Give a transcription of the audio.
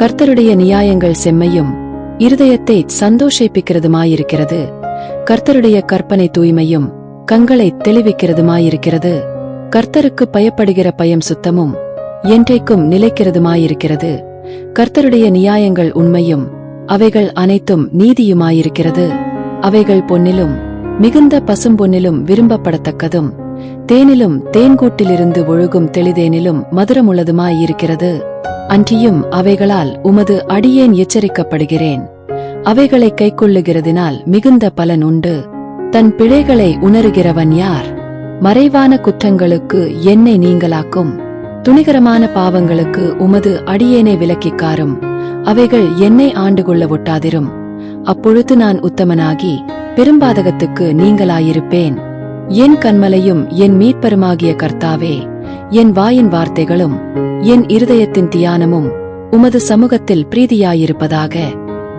கர்த்தருடைய நியாயங்கள் செம்மையும் இருதயத்தை சந்தோஷிப்பிக்கிறதுமாயிருக்கிறது. கர்த்தருடைய கற்பனை தூய்மையும் கண்களை தெளிவிக்கிறதுமாயிருக்கிறது. கர்த்தருக்கு பயப்படுகிற பயம் சுத்தமும் என்றைக்கும் நிலைக்கிறதுமாயிருக்கிறது. கர்த்தருடைய நியாயங்கள் உண்மையும் அவைகள் அனைத்தும் நீதியுமாயிருக்கிறது. அவைகள் பொன்னிலும் மிகுந்த பசும்பொன்னிலும் விரும்பப்படத்தக்கதும் தேனிலும் தேன்கூட்டிலிருந்து ஒழுகும் தெளிதேனிலும் மதுரமுள்ளதுமாயிருக்கிறது. அன்றியும் அவைகளால் உமது அடியேன் எச்சரிக்கப்படுகிறேன். அவைகளை கைக்கொள்ளுகிறதினால் மிகுந்த பலன் உண்டு. தன் பிழைகளை உணருகிறவன் யார்? மறைவான குற்றங்களுக்கு என்னை நீங்களாக்கும். துணிகரமான பாவங்களுக்கு உமது அடியேனை விலக்கிக்காரும். அவைகள் என்னை ஆண்டு கொள்ள ஒட்டாதிரும். அப்பொழுது நான் உத்தமனாகி பெரும்பாதகத்துக்கு நீங்களாயிருப்பேன். என் கண்மலையும் என் மீட்பருமாகிய கர்த்தாவே என் வாயின் வார்த்தைகளும் என் இருதயத்தின் தியானமும் உமது சமூகத்தில் பிரீதியாயிருப்பதாக